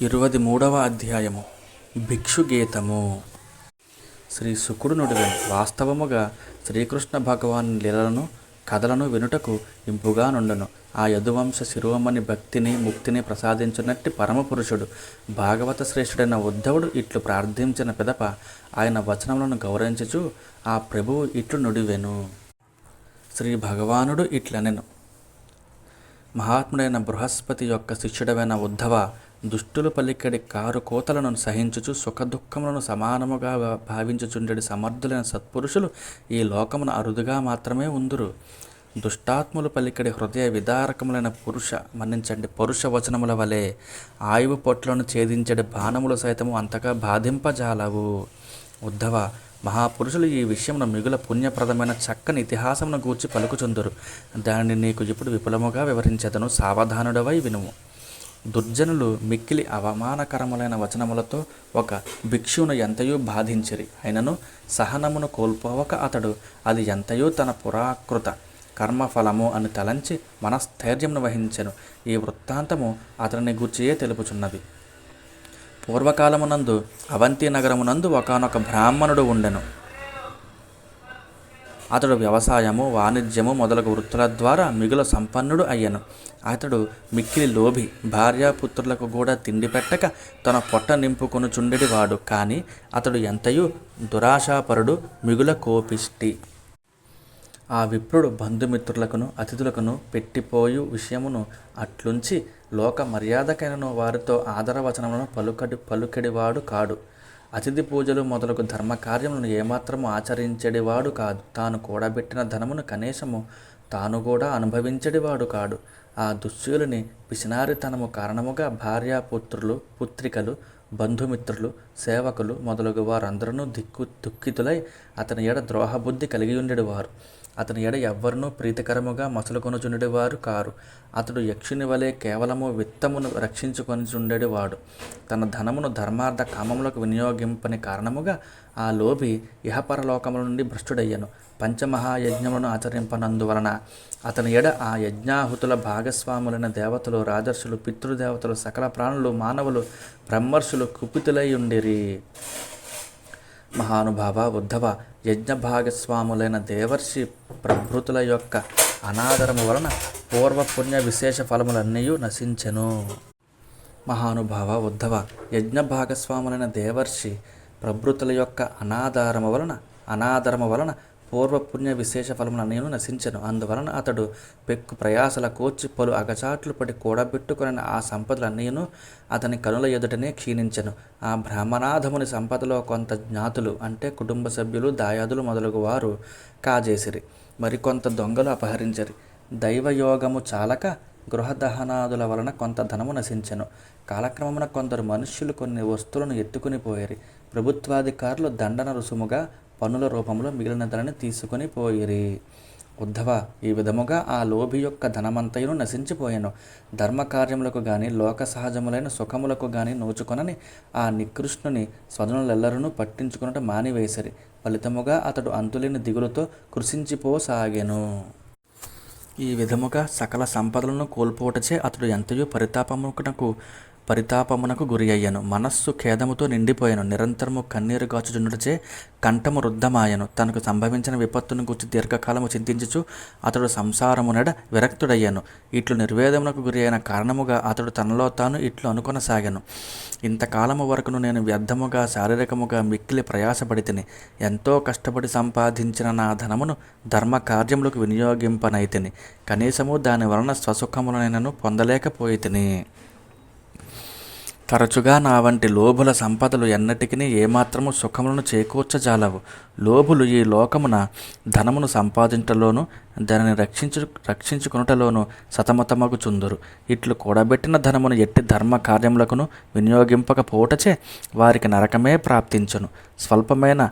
ఇరవై మూడవ అధ్యాయము. భిక్షుగీతము. శ్రీ శుకుడు నుడివెను వాస్తవముగా శ్రీకృష్ణ భగవాన్ లీలలను కథలను వినుటకు ఇంపుగా నుండును. ఆ యదువంశ శిరోమణి భక్తిని ముక్తిని ప్రసాదించినట్టి పరమపురుషుడు భాగవత శ్రేష్ఠుడైన ఉద్ధవుడు ఇట్లు ప్రార్థించిన పిదప ఆయన వచనములను గౌరవించుచు ఆ ప్రభువు ఇట్లు నుడివెను. శ్రీ భగవానుడు ఇట్లనెను. మహాత్ముడైన బృహస్పతి యొక్క శిష్యుడమైన ఉద్ధవ దుష్టులు పలికడి కారు కోతలను సహించుచు సుఖదుఖములను సమానముగా భావించుచుండెడి సమర్థులైన సత్పురుషులు ఈ లోకమున అరుదుగా మాత్రమే ఉందురు. దుష్టాత్ములు పలికడి హృదయ విదారకములైన పురుష మన్నించండి పురుష వచనముల వలె ఆయువు పొట్లను ఛేదించడి బాణములు సైతము అంతగా బాధింపజాలవు. ఉద్ధవ మహాపురుషులు ఈ విషయమున మిగుల పుణ్యప్రదమైన చక్కని ఇతిహాసమును గూర్చి పలుకుచుందురు. దానిని నీకు ఇప్పుడు విపులముగా వివరించెదను. సావధానుడవై వినుము. దుర్జనులు మిక్కిలి అవమానకరములైన వచనములతో ఒక భిక్షువును ఎంతయో బాధించిరి. అయినను సహనమును కోల్పోవక అతడు అది ఎంతయో తన పురాకృత కర్మఫలము అని తలంచి మనస్థైర్యమును వహించెను. ఈ వృత్తాంతము అతనిని గుర్చియే తెలుపుచున్నది. పూర్వకాలమునందు అవంతి నగరమునందు ఒకనొక బ్రాహ్మణుడు ఉండెను. అతడు వ్యవసాయము వాణిజ్యము మొదలగు వృత్తుల ద్వారా మిగుల సంపన్నుడు అయ్యను. అతడు మిక్కిలి లోభి భార్యాపుత్రులకు కూడా తిండి పెట్టక తన పొట్ట నింపుకొనుచుండెడి చుండెడివాడు కానీ అతడు ఎంతయు దురాశాపరుడు మిగుల కోపిష్టి. ఆ విప్రుడు బంధుమిత్రులకును అతిథులకును పెట్టిపోయు విషయమును అట్లుంచి లోక మర్యాదకైనను వారితో ఆదరవచనములను పలుకడి పలుకెడివాడు కాడు. అతిథి పూజలు మొదలగు ధర్మకార్యములను ఏమాత్రము ఆచరించడివాడు కాదు. తాను కూడబెట్టిన ధనమును కనీసము తాను కూడా అనుభవించడివాడు కాడు. ఆ దుశ్యులని పిసినారితనము కారణముగా భార్యాపుత్రులు పుత్రికలు బంధుమిత్రులు సేవకులు మొదలగు వారందరూ దిక్కు దుఃఖితులై అతని ఎడ ద్రోహబుద్ధి కలిగి ఉండేవారు అతని ఎడ ఎవ్వరునూ ప్రీతికరముగా మసలుకొనుచుండేవారు కారు. అతడు యక్షుని వలె కేవలము విత్తమును రక్షించుకొనిచుండేవాడు. తన ధనమును ధర్మార్థ కామములకు వినియోగింపని కారణముగా ఆ లోభి ఇహపరలోకముల నుండి భ్రష్టుడయ్యను. పంచమహాయజ్ఞములను ఆచరింపనందువలన అతని ఎడ ఆ యజ్ఞాహుతుల భాగస్వాములైన దేవతలు రాజర్షులు పితృదేవతలు సకల ప్రాణులు మానవులు బ్రహ్మర్షులు కుపితులై ఉండిరి. మహానుభావ ఉద్ధవ యజ్ఞ భాగస్వాములైన దేవర్షి ప్రభృతుల యొక్క అనాదరము వలన పూర్వపుణ్య విశేష ఫలములన్నీ నశించెను. మహానుభావ ఉద్ధవ యజ్ఞ భాగస్వాములైన దేవర్షి ప్రభృతుల యొక్క అనాధారము వలన అనాదరము వలన పూర్వపుణ్య విశేష ఫలములు నేను నశించను. అందువలన అతడు పెక్కు ప్రయాసల కోర్చి పలు అగచాట్లు పడి కూడబెట్టుకుని ఆ సంపదలన్నీను అతని కనుల ఎదుటనే క్షీణించెను. ఆ బ్రాహ్మణాధముని సంపదలో కొంత జ్ఞాతులు అంటే కుటుంబ సభ్యులు దాయాదులు మొదలగు వారు కాజేసిరి. మరికొంత దొంగలు అపహరించరి. దైవయోగము చాలక గృహదహనాదుల వలన కొంత ధనము నశించెను. కాలక్రమమున కొందరు మనుష్యులు కొన్ని వస్తువులను ఎత్తుకుని పోయిరి. ప్రభుత్వాధికారులు దండన రుసుముగా పన్నుల రూపంలో మిగిలిన ధనని తీసుకొని పోయిరి. ఉద్ధవ ఈ విధముగా ఆ లోభి యొక్క ధనమంతయును నశించిపోయాను. ధర్మకార్యములకు గాని లోక సహజములైన సుఖములకు గాని నోచుకొనని ఆ నికృష్ణుని స్వజనులెల్లరూ పట్టించుకున్నట్టు మానివేసిరి. ఫలితముగా అతడు అంతులేని దిగులతో కృషించిపోసాగెను. ఈ విధముగా సకల సంపదలను కోల్పోటచే అతడు ఎంతయో పరితాపమునకు పరితాపమునకు గురి అయ్యను మనస్సు ఖేదముతో నిండిపోయాను. నిరంతరము కన్నీరు గాచుచుండుటచే కంఠము రుద్ధమాయను. తనకు సంభవించిన విపత్తును గుర్చి దీర్ఘకాలము చింతించుచు అతడు సంసారమునడ విరక్తుడయ్యాను. ఇట్లు నిర్వేదమునకు గురి అయిన కారణముగా అతడు తనలో తాను ఇట్లు అనుకొనసాగాను. ఇంతకాలము వరకును నేను వ్యర్థముగా శారీరకముగా మిక్కిలి ప్రయాసపడి తిని ఎంతో కష్టపడి సంపాదించిన నా ధనమును ధర్మ కార్యములకు వినియోగింపనైతిని. కనీసము దాని వలన స్వసుఖములనైనను పొందలేకపోయి తిని తరచుగా నా వంటి లోభుల సంపదలు ఎన్నటికీ ఏమాత్రము సుఖములను చేకూర్చజాలవు. లోభులు ఈ లోకమున ధనమును సంపాదించటలోను దానిని రక్షించు రక్షించుకునుటలోను సతమతమగుచుందురు. ఇట్లు కూడబెట్టిన ధనమును ఎట్టి ధర్మ కార్యములకును వినియోగింపకపోవటచే వారికి నరకమే ప్రాప్తించును. స్వల్పమైన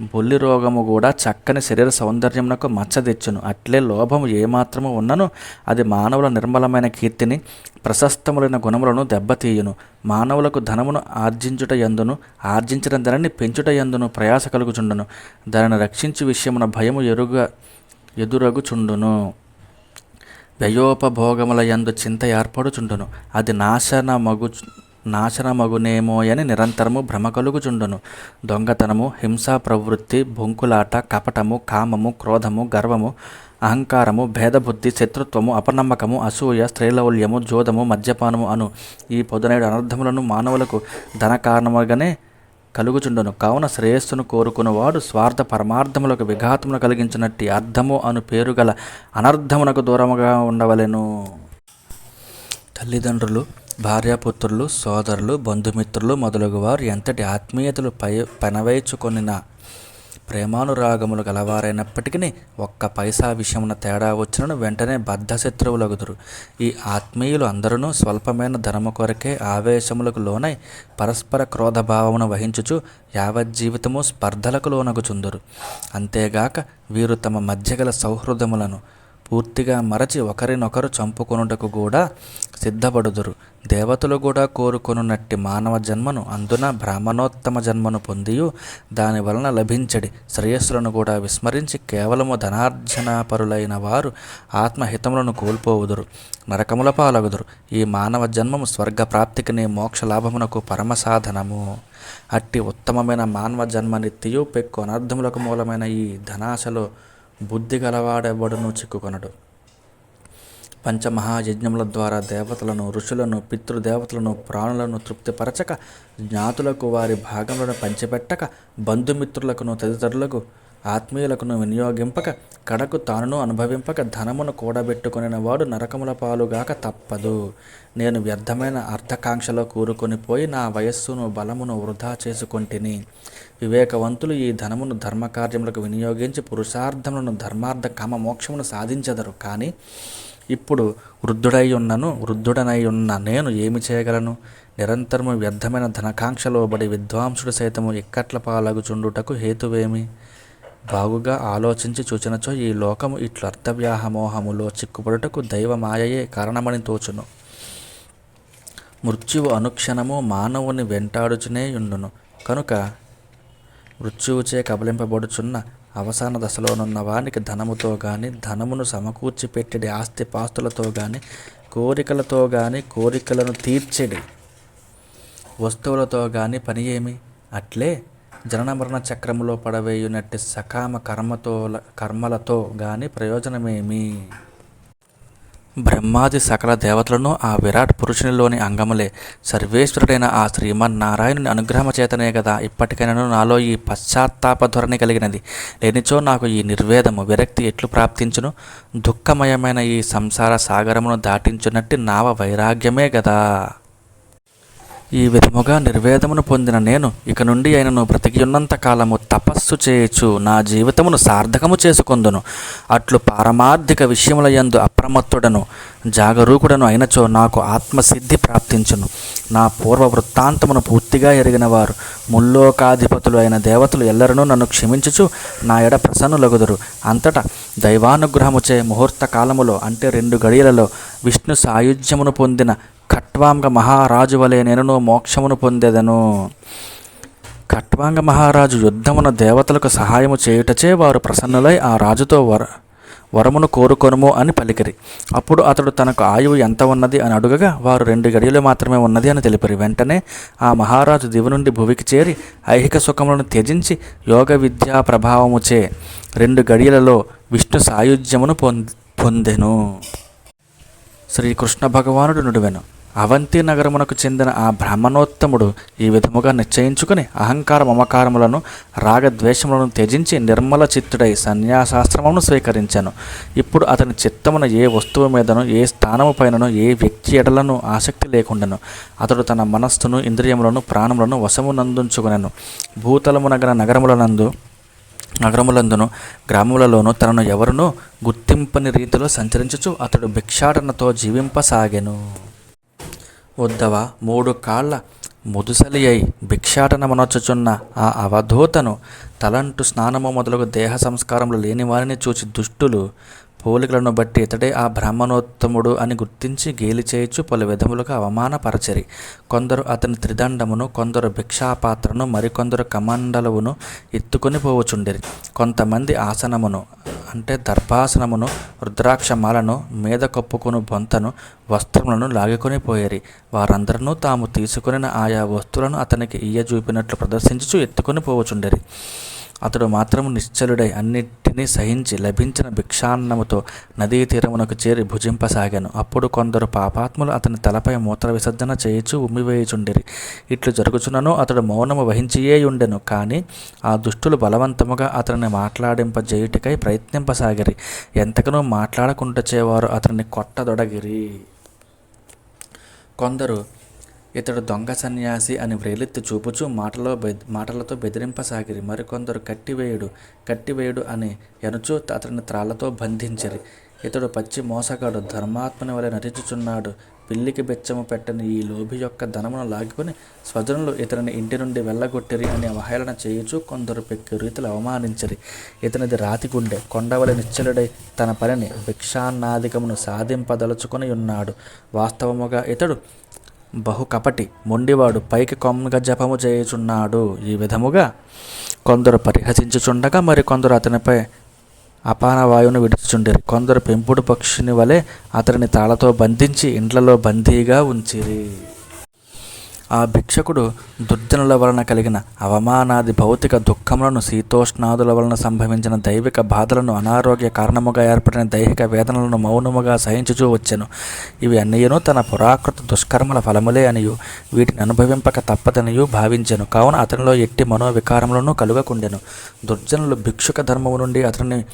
బొల్లి రోగము కూడా చక్కని శరీర సౌందర్యమునకు మచ్చ తెచ్చును. అట్లే లోభము ఏమాత్రము ఉన్నను అది మానవుల నిర్మలమైన కీర్తిని ప్రశస్తములైన గుణములను దెబ్బతీయును. మానవులకు ధనమును ఆర్జించుట ఎందును ఆర్జించిన ధనని పెంచుట ఎందును ప్రయాస కలుగుచుండును. దానిని రక్షించు విషయమున భయము ఎరుగ ఎదురగుచుండును. వ్యయోపభోగముల యందు చింత ఏర్పడుచుండును. అది నాశన మగు నాశనమగునేమోయని నిరంతరము భ్రమ కలుగుచుండును. దొంగతనము హింసా ప్రవృత్తి బొంకులాట కపటము కామము క్రోధము గర్వము అహంకారము భేదబుద్ధి శత్రుత్వము అపనమ్మకము అసూయ స్త్రీలౌల్యము జోదము మద్యపానము అను ఈ పొదనేడు అనర్థములను మానవులకు ధన కారణముగానే కలుగుచుండును. కావున శ్రేయస్సును కోరుకున్నవాడు స్వార్థ పరమార్థములకు విఘాతమును కలిగించినట్టి అర్థము అను పేరు గల అనర్థమునకు దూరముగా ఉండవలెను. తల్లిదండ్రులు భార్యాపుత్రులు సోదరులు బంధుమిత్రులు మొదలగు వారు ఎంతటి ఆత్మీయతలు పై పెనవేచుకొనిన ప్రేమానురాగములు గలవారైనప్పటికీ ఒక్క పైసా విషయమున తేడా వచ్చినను వెంటనే బద్ధశత్రువులగుదురు. ఈ ఆత్మీయులు అందరూ స్వల్పమైన ధనము కొరకే ఆవేశములకు లోనై పరస్పర క్రోధభావమును వహించుచు యావజ్జీవితము స్పర్ధలకు లోనగుచుందురు. అంతేగాక వీరు తమ మధ్యగల సౌహృదములను పూర్తిగా మరచి ఒకరినొకరు చంపుకొనుటకు కూడా సిద్ధపడుదురు. దేవతలు కూడా కోరుకొనున్నట్టి మానవ జన్మను అందున బ్రాహ్మణోత్తమ జన్మను పొందియు దాని వలన లభించడి. శ్రేయస్సులను కూడా విస్మరించి కేవలము ధనార్జనాపరులైన వారు ఆత్మహితములను కోల్పోవుదురు నరకముల పాలగుదురు. ఈ మానవ జన్మము స్వర్గప్రాప్తికిని మోక్ష లాభమునకు పరమ సాధనము అట్టి ఉత్తమమైన మానవ జన్మనిత్తియు పెక్కు అనర్థములకు మూలమైన ఈ ధనాశలో బుద్ధి గలవాడెవడును చిక్కుకొనడు. పంచమహాయజ్ఞముల ద్వారా దేవతలను ఋషులను పితృదేవతలను ప్రాణులను తృప్తిపరచక జ్ఞాతులకు వారి భాగములను పంచిపెట్టక బంధుమిత్రులకును తదితరులకు ఆత్మీయులకును వినియోగింపక కడకు తానును అనుభవింపక ధనమును కూడబెట్టుకుని వాడు నరకముల పాలుగాక తప్పదు. నేను వ్యర్థమైన అర్థకాంక్షలో కూరుకొని పోయి నా వయస్సును బలమును వృధా చేసుకొంటిని. వివేకవంతులు ఈ ధనమును ధర్మకార్యములకు వినియోగించి పురుషార్థములను ధర్మార్థ కామ మోక్షమును సాధించెదరు. కానీ ఇప్పుడు వృద్ధుడై ఉన్నను వృద్ధుడనై ఉన్న నేను ఏమి చేయగలను? నిరంతరము వ్యర్థమైన ధనకాంక్షలో బడి విద్వాంసుడు సైతము ఇక్కట్ల పాలగుచుండుటకు హేతువేమి? బాగుగా ఆలోచించి చూచినచో ఈ లోకము ఇట్లు అర్థవ్యాహమోహములో చిక్కుపడుటకు దైవ మాయయే కారణమని తోచును. మృత్యువు అనుక్షణము మానవుని వెంటాడుచునే ఉండును. కనుక మృత్యువుచే కబలింపబడుచున్న అవసాన దశలోనున్న వానికి ధనముతో గాని ధనమును సమకూర్చి పెట్టెడి ఆస్తి పాస్తులతో గాని కోరికలతో గాని కోరికలను తీర్చెడి. వస్తువులతో గాని పని ఏమి? అట్లే జనన మరణ చక్రములో పడవేయునట్టి సకామ కర్మతో కర్మలతో గాని ప్రయోజనమేమి? బ్రహ్మాది సకల దేవతలను ఆ విరాట్ పురుషునిలోని అంగములే. సర్వేశ్వరుడైన ఆ శ్రీమన్నారాయణుని అనుగ్రహం చేతనే కదా ఇప్పటికైనా నాలో ఈ పశ్చాత్తాప ధోరణి కలిగినది. లేనిచో నాకు ఈ నిర్వేదము విరక్తి ఎట్లు ప్రాప్తించును? దుఃఖమయమైన ఈ సంసార సాగరమును దాటించునట్టి నావ వైరాగ్యమే కదా ఈ విధముగా నిర్వేదమును పొందిన నేను ఇక నుండి అయినను బ్రతికియున్నంత కాలము తపస్సు చేయొచ్చు నా జీవితమును సార్థకము చేసుకొందును. అట్లు పారమార్థిక విషయముల యందు అప్రమత్తుడను జాగరూకుడను అయినచో నాకు ఆత్మసిద్ధి ప్రాప్తించును. నా పూర్వ వృత్తాంతమును పూర్తిగా ఎరిగిన వారు ముల్లోకాధిపతులు అయిన దేవతలు ఎల్లరనూ నన్ను క్షమించుచు నా ఎడ ప్రసన్నులగుదురు. అంతటా దైవానుగ్రహముచే ముహూర్త కాలములో అంటే రెండు గడియలలో విష్ణు సాయుధ్యమును పొందిన ఖట్వాంగ మహారాజు వలె నేను మోక్షమును పొందెదను. ఖట్వాంగ మహారాజు యుద్ధమున దేవతలకు సహాయము చేయుటచే వారు ప్రసన్నులై ఆ రాజుతో వర వరమును కోరుకొనుము అని పలికిరి. అప్పుడు అతడు తనకు ఆయువు ఎంత ఉన్నది అని అడుగగా వారు రెండు గడియలు మాత్రమే ఉన్నది అని తెలిపిరి. వెంటనే ఆ మహారాజు దివి నుండి భువికి చేరి ఐహిక సుఖములను త్యజించి యోగ విద్యా ప్రభావముచే రెండు గడియలలో విష్ణు సాయుధ్యమును పొంది పొందెను. శ్రీకృష్ణ భగవానుడు నుడివెను. అవంతి నగరమునకు చెందిన ఆ బ్రాహ్మణోత్తముడు ఈ విధముగా నిశ్చయించుకుని అహంకార మమకారములను రాగద్వేషములను త్యజించి నిర్మల చిత్తుడై సన్యాసాశ్రమమును స్వీకరించాను. ఇప్పుడు అతని చిత్తమున ఏ వస్తువు మీదను ఏ స్థానము పైనను ఏ వ్యక్తి ఎడలను ఆసక్తి లేకుండాను. అతడు తన మనస్సును ఇంద్రియములను ప్రాణములను వశమునందుంచుకునెను. భూతలమునగన నగరములనందు నగరములందును గ్రామములలోనూ తనను ఎవరునూ గుర్తింపని రీతిలో సంచరించుచు అతడు భిక్షాటనతో జీవింపసాగెను. ఉద్దవ మూడు కాళ్ళ ముదుసలి అయి భిక్షాటనమనొచ్చుచున్న ఆ అవధూతను తలంటు స్నానము మొదలగు దేహ సంస్కారములు లేని వారిని చూచి దుష్టులు పోలికలను బట్టి ఇతడే ఆ బ్రాహ్మణోత్తముడు అని గుర్తించి గేలి చేయించు పలు విధములుగా అవమానపరచరి. కొందరు అతని త్రిదండమును కొందరు భిక్షాపాత్రను మరికొందరు కమండలవును ఎత్తుకొని పోవచుండిరి. కొంతమంది ఆసనమును అంటే దర్భాసనమును రుద్రాక్షమాలను మీద కప్పుకుని బొంతను వస్త్రములను లాగుకొని పోయేరి. వారందరూ తాము తీసుకుని ఆయా వస్తువులను అతనికి ఇయ్య చూపినట్లు ప్రదర్శించుచు ఎత్తుకొని పోవచుండేరి. అతడు మాత్రము నిశ్చలుడై అన్నిటినీ సహించి లభించిన భిక్షాన్నముతో నదీ తీరమునకు చేరి భుజింపసాగాను. అప్పుడు కొందరు పాపాత్ములు అతని తలపై మూత్ర విసర్జన చేయుచు ఉమ్మివేయుచుండిరి. ఇట్లు జరుగుచున్నను అతడు మౌనము వహించియే ఉండెను కానీ ఆ దుష్టులు బలవంతముగా అతనిని మాట్లాడింపజేయుటికై ప్రయత్నింపసాగిరి. ఎంతకనూ మాట్లాడకుంటచేవారు అతన్ని కొట్టదొడగిరి. కొందరు ఇతడు దొంగ సన్యాసి అని వ్రేలెత్తి చూపుచూ మాటలో బెద్ మాటలతో బెదిరింపసాగిరి. మరికొందరు కట్టివేయుడు కట్టివేయుడు అని ఎనుచూ అతడిని త్రాళ్ళతో బంధించిరి. ఇతడు పచ్చి మోసగాడు ధర్మాత్మని వలె నటించుచున్నాడు. పిల్లికి బెచ్చము పెట్టని ఈ లోభి యొక్క ధనమును లాగుకొని స్వజనులు ఇతనిని ఇంటి నుండి వెళ్ళగొట్టిరి అని అవహేళన చేయుచు కొందరు పెక్కి రీతులు అవమానించిరి. ఇతనిది రాతి గుండె. కొండవలి నిశ్చలుడై తన పనిని భిక్షాన్నాదికమును సాధింపదలుచుకొని ఉన్నాడు వాస్తవముగా ఇతడు బహు కపటి మొండివాడు పైకి కొమ్మగా జపము చేయుచున్నాడు. ఈ విధముగా కొందరు పరిహసించుచుండగా మరి కొందరు అతనిపై అపాన వాయువును విడుచుచుండిరి. కొందరు పెంపుడు పక్షుని వలె అతనిని తాళతో బంధించి ఇండ్లలో బందీగా ఉంచిరి. ఆ భిక్షకుడు దుర్జనుల వలన కలిగిన అవమానాది భౌతిక దుఃఖములను శీతోష్ణాదుల వలన సంభవించిన దైవిక బాధలను అనారోగ్య కారణముగా ఏర్పడిన దైహిక వేదనలను మౌనముగా సహించుచూ వచ్చెను. ఇవి అన్నయ్యను తన పురాకృత దుష్కర్మల ఫలములే అనియు. వీటిని అనుభవింపక తప్పదనియు భావించెను. కావున అతనిలో ఎట్టి మనోవికారములను కలుగకుండెను. దుర్జనులు భిక్షుక ధర్మము నుండి అతనిని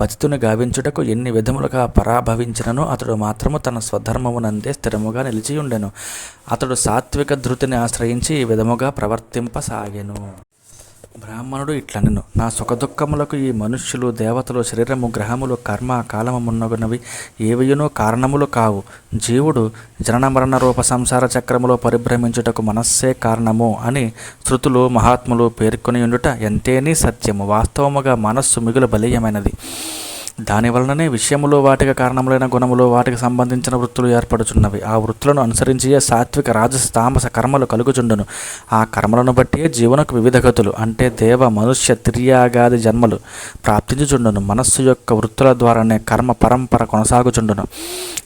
పతితుని గావించుటకు ఎన్ని విధములుగా పరాభవించినను అతడు మాత్రము తన స్వధర్మమునందే స్థిరముగా నిలిచియుండెను. అతడు సాత్విక ధృతిని ఆశ్రయించి ఈ విధముగా ప్రవర్తింపసాగెను. బ్రాహ్మణుడు ఇట్లనెను నా సుఖదుఖములకు ఈ మనుష్యులు దేవతలు శరీరము గ్రహములు కర్మ కాలమున్నగునవి ఏవయునో కారణములు కావు. జీవుడు జనన మరణ రూప సంసార చక్రములో పరిభ్రమించుటకు మనస్సే కారణము అని శృతులు మహాత్ములు పేర్కొని ఉండుట ఎంతేనీ సత్యము. వాస్తవముగా మనస్సు మిగులు బలీయమైనది. దాని వలననే విషయములో వాటికి కారణములైన గుణములు వాటికి సంబంధించిన వృత్తులు ఏర్పడుచున్నవి. ఆ వృత్తులను అనుసరించే సాత్విక రాజస తామస కర్మలు కలుగుచుండును. ఆ కర్మలను బట్టి జీవనకు వివిధ గతులు అంటే దేవ మనుష్య తిర్యాగాది జన్మలు ప్రాప్తించుచుండును. మనస్సు యొక్క వృత్తుల ద్వారానే కర్మ పరంపర కొనసాగుచుండును.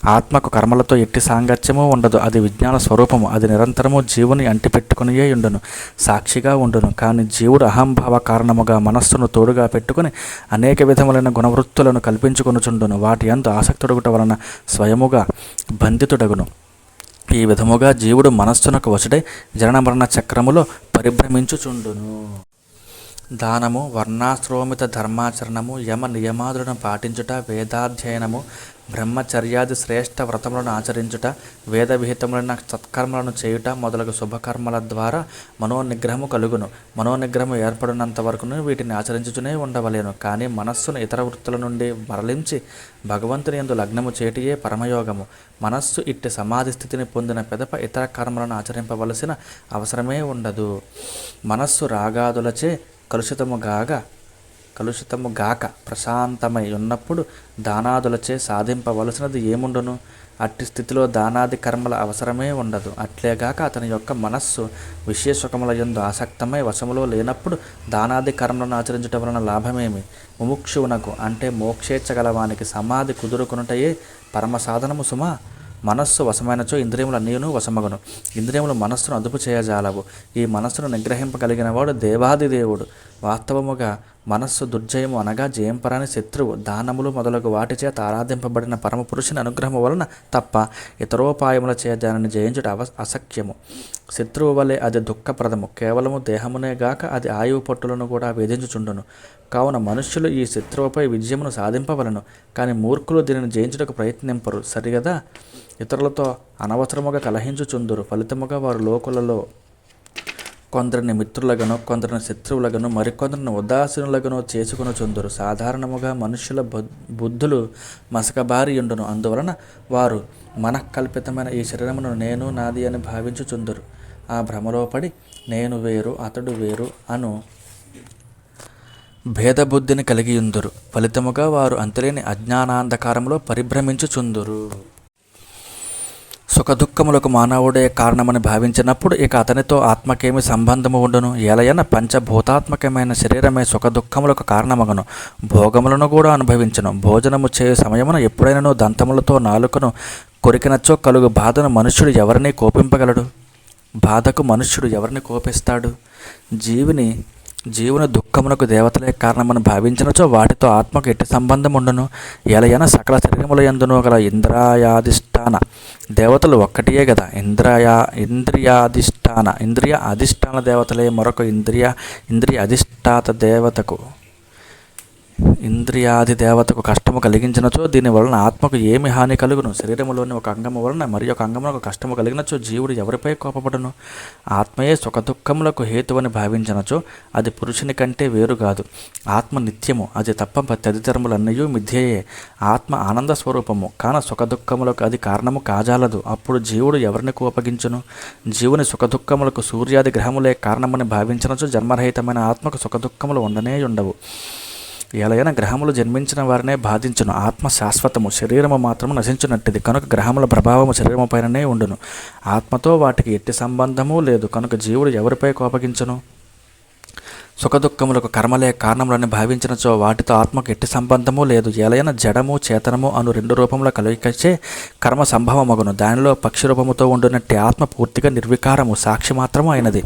ఆత్మకు కర్మలతో ఎట్టి సాంగత్యము ఉండదు. అది విజ్ఞాన స్వరూపము. అది నిరంతరము జీవుని అంటిపెట్టుకునియే ఉండును సాక్షిగా ఉండును. కానీ జీవుడు అహంభావ కారణముగా మనస్సును తోడుగా పెట్టుకుని అనేక విధములైన గుణవృత్తులను కల్పించుకొనుచుండును. వాటి యందు ఆసక్తుడగుట వలన స్వయముగా బంధితుడగును. ఈ విధముగా జీవుడు మనస్సునకు వశుడై జనన మరణ చక్రములో పరిభ్రమించుచుండును. దానము వర్ణాశ్రోమిత ధర్మాచరణము యమ నియమాదులను పాటించుట వేదాధ్యయనము బ్రహ్మచర్యాది శ్రేష్ఠ వ్రతములను ఆచరించుట వేద విహితములైన సత్కర్మలను చేయుట మొదలగు శుభకర్మల ద్వారా మనోనిగ్రహము కలుగును. మనోనిగ్రహము ఏర్పడినంత వరకును వీటిని ఆచరించుచునే ఉండవలేను. కానీ మనస్సును ఇతర వృత్తుల నుండి మరలించి భగవంతుని యందు లగ్నము చేటియే పరమయోగము. మనస్సు ఇట్టి సమాధి స్థితిని పొందిన పెదప ఇతర కర్మలను ఆచరింపవలసిన అవసరమే ఉండదు. మనస్సు రాగాదులచే కలుషితముగాగా కలుషితము గాక ప్రశాంతమై ఉన్నప్పుడు దానాదులచే సాధింపవలసినది ఏముండును? అట్టి స్థితిలో దానాది కర్మల అవసరమే ఉండదు. అట్లేగాక అతని యొక్క మనస్సు విశేషకముల ఎందు యందు ఆసక్తమై వశములో లేనప్పుడు దానాది కర్మలను ఆచరించటం వలన లాభమేమి? ముముక్షువునకు అంటే మోక్షేచ్చగలవానికి సమాధి కుదురుకునుటయే పరమ సాధనము సుమా? మనస్సు వశమైనచో ఇంద్రియములు అన్నీను వశమగును. ఇంద్రియములు మనస్సును అదుపు చేయజాలవు ఈ మనస్సును నిగ్రహింపగలిగిన వాడు దేవాది దేవుడు. వాస్తవముగా మనస్సు దుర్జయము అనగా జయంపరాని శత్రువు దానములు మొదలగు వాటి చేత ఆరాధింపబడిన పరమ పురుషుని అనుగ్రహము వలన తప్ప ఇతరోపాయముల చే దానిని జయించుట అవ అసఖ్యము. శత్రువు వలె అది దుఃఖప్రదము. కేవలము దేహమునే గాక అది ఆయువు పట్టులను కూడా వేధించుచుండును. కావున మనుష్యులు ఈ శత్రువుపై విజయమును సాధింపవలను కానీ మూర్ఖులు దీనిని జయించుటకు ప్రయత్నింపరు. సరిగదా ఇతరులతో అనవసరముగా కలహించుచుందురు. ఫలితముగా వారు లోకులలో కొందరిని మిత్రులగను కొందరిని శత్రువులగను మరికొందరిని ఉదాసీనులగను చేసుకుని చుందురు. సాధారణముగా మనుషుల బు- బుద్ధులు మసకబారి ఉండును అందువలన వారు మనకల్పితమైన ఈ శరీరమును నేను నాది అని భావించుచుందురు ఆ భ్రమలో పడి నేను వేరు అతడు వేరు అను భేదబుద్ధిని కలిగియుందురు. ఫలితముగా వారు అంతులేని అజ్ఞానాంధకారంలో పరిభ్రమించుచుందురు సుఖదుఖములకు మానవుడే కారణమని భావించినప్పుడు ఇక అతనితో ఆత్మకేమి సంబంధము ఉండును? ఎలయన పంచభూతాత్మకమైన శరీరమే సుఖదుఖములకు కారణమగను. భోగములను కూడా అనుభవించను. భోజనము చేయు సమయమున ఎప్పుడైనా దంతములతో నాలుకను కొరికినచ్చో కలుగు బాధను మనుష్యుడు ఎవరిని కోపింపగలడు? బాధకు మనుష్యుడు ఎవరిని కోపిస్తాడు? జీవిని జీవుని దుఃఖమునకు దేవతలే కారణమని భావించినచో వాటితో ఆత్మకు ఎట్టి సంబంధం ఉండను ఎలయన సకల శరీరముల ఎందును గల ఇంద్రాయాధిష్టాన. దేవతలు ఒక్కటియే కదా ఇంద్రయా ఇంద్రియాధిష్టాన. ఇంద్రియ అధిష్టాన దేవతలే మరొక ఇంద్రియ ఇంద్రియ అధిష్టాత దేవతకు. ఇంద్రియాది దేవతకు కష్టము కలిగించినచో దీని వలన ఆత్మకు ఏమి హాని కలుగును? శరీరములోని ఒక అంగము వలన మరి ఒక అంగమునకు కష్టము కలిగినచో జీవుడు ఎవరిపై కోపపడను? ఆత్మయే సుఖదుఖములకు హేతువని భావించినచో అది పురుషుని కంటే వేరు కాదు. ఆత్మ నిత్యము అది తప్ప తదితరములన్నయూ మిథ్యయే. ఆత్మ ఆనంద స్వరూపము కాన సుఖదుఖములకు అది కారణము కాజాలదు. అప్పుడు జీవుడు ఎవరిని కోపగించును? జీవుని సుఖదుఖములకు సూర్యాది గ్రహములే కారణమని భావించినచో జన్మరహితమైన ఆత్మకు సుఖదుఖములు ఉండనే ఉండవు. ఎలాగైనా గ్రహములు జన్మించిన వారినే బాధించును. ఆత్మ శాశ్వతము శరీరము మాత్రము నశించునట్టిది. కనుక గ్రహముల ప్రభావము శరీరము పైననే ఉండును. ఆత్మతో వాటికి ఎట్టి సంబంధము లేదు. కనుక జీవుడు ఎవరిపై కోపగించును? సుఖదుఖములకు కర్మలే కారణములని భావించినచో వాటితో ఆత్మకు ఎట్టి సంబంధము లేదు. ఎలయన జడము చేతనము అను రెండు రూపముల కలయికచే కర్మ సంభవమగును. దానిలో పక్షి రూపముతో ఉండునట్టి ఆత్మ పూర్తిగా నిర్వికారము సాక్షి మాత్రము అయినది.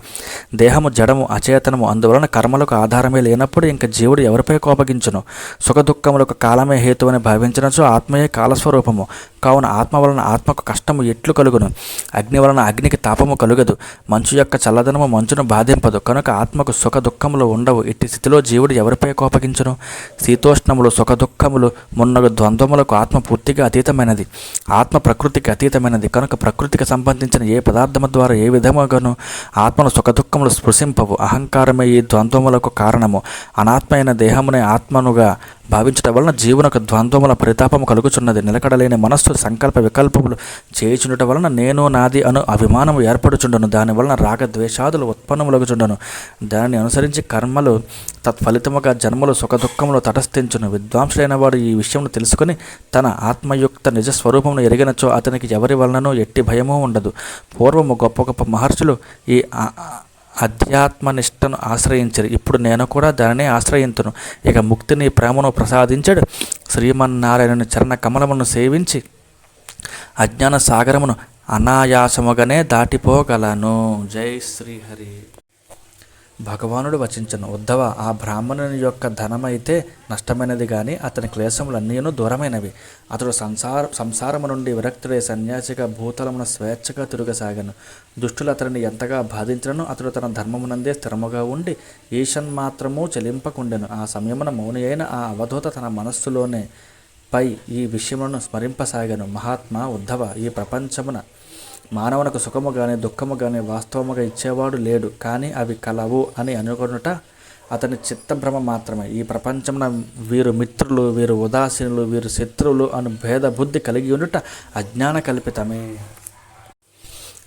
దేహము జడము అచేతనము అందువలన కర్మలకు ఆధారమే లేనప్పుడు ఇంక జీవుడు ఎవరిపై కోపగించును? సుఖదుఖములకు కాలమే హేతువని భావించినచో ఆత్మయే కాలస్వరూపము. కావున ఆత్మ వలన ఆత్మకు కష్టము ఎట్లు కలుగును? అగ్ని వలన అగ్నికి తాపము కలుగదు. మంచు యొక్క చల్లదనము మంచును బాధింపదు. కనుక ఆత్మకు సుఖ దుఃఖములు ఉండవు. ఇట్టి స్థితిలో జీవుడు ఎవరిపై కోపగించను? శీతోష్ణములు సుఖదుఖములు మున్నగు ద్వంద్వములకు ఆత్మ పూర్తిగా అతీతమైనది. ఆత్మ ప్రకృతికి అతీతమైనది. కనుక ప్రకృతికి సంబంధించిన ఏ పదార్థము ద్వారా ఏ విధముగాను ఆత్మను సుఖదుఖములు స్పృశింపవు. అహంకారమే ఈ ద్వంద్వములకు కారణము. అనాత్మైన దేహమునే ఆత్మనుగా భావించటం వలన జీవనకు ద్వంద్వముల పరితాపము కలుగుచున్నది. నిలకడలేని మనస్సు సంకల్ప వికల్పములు చేయుచుండటం వలన నేను నాది అను అభిమానము ఏర్పడుచుండను. దాని వలన రాగద్వేషాదులు ఉత్పన్నములగుచుండను దానిని అనుసరించి కర్మలు తత్ఫలితముగా జన్మలు సుఖదుఖములు తటస్థించును. విద్వాంసుడైన వాడు ఈ విషయమును తెలుసుకుని తన ఆత్మయుక్త నిజస్వరూపమును ఎరిగినచో అతనికి ఎవరి వలననూ ఎట్టి భయము ఉండదు. పూర్వము గొప్ప గొప్ప మహర్షులు ఈ అధ్యాత్మనిష్టను ఆశ్రయించరు. ఇప్పుడు నేను కూడా దానిని ఆశ్రయించను ఇక ముక్తిని ప్రేమను ప్రసాదించడు. శ్రీమన్నారాయణుని చరణ కమలమును సేవించి అజ్ఞాన సాగరమును అనాయాసముగానే దాటిపోగలను. జై శ్రీహరి. భగవానుడు వచించను. ఉద్ధవ ఆ బ్రాహ్మణుని యొక్క ధనమైతే నష్టమైనది కానీ అతని క్లేశములన్నీను దూరమైనవి. అతడు సంసార సంసారము నుండి విరక్తుడై సన్యాసిగా భూతలమున స్వేచ్ఛగా తిరగసాగాను. దుష్టులు అతనిని ఎంతగా బాధించను అతడు తన ధర్మమునందే స్థిరముగా ఉండి ఈషన్ మాత్రము చెలింపకుండెను. ఆ సమయమున మౌని అయిన ఆ అవధూత తన మనస్సులోనే పై ఈ విషయమును స్మరింపసాగాను. మహాత్మా ఉద్ధవ ఈ ప్రపంచమున మానవునకు సుఖము కానీ దుఃఖము కానీ వాస్తవముగా ఇచ్చేవాడు లేడు కానీ అవి కలవు అని అనుకొనుట అతని చిత్తభ్రమ మాత్రమే. ఈ ప్రపంచంలో వీరు మిత్రులు వీరు ఉదాసీనులు వీరు శత్రువులు అను భేద బుద్ధి కలిగి ఉండుట అజ్ఞాన కల్పితమే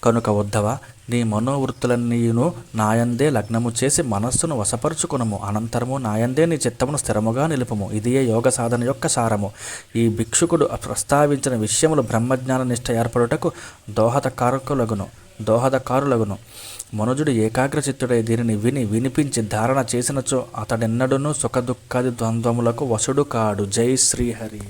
కనుక ఉద్ధవ నీ మనోవృత్తులన్నీయును నాయందే లగ్నము చేసి మనస్సును వశపరుచుకునము. అనంతరము నాయందే నీ చిత్తమును స్థిరముగా నిలుపుము. ఇదియే యోగ సాధన యొక్క సారము. ఈ భిక్షుకుడు ప్రస్తావించిన విషయములు బ్రహ్మజ్ఞాన నిష్ట ఏర్పడుటకు దోహదకారకులగును దోహదకారులగును. మనుజుడు ఏకాగ్రచిత్తుడై దీనిని విని వినిపించి ధారణ చేసినచో అతడెన్నడూను సుఖదుఖాది ద్వంద్వములకు వసుడు కాడు. జై శ్రీహరి.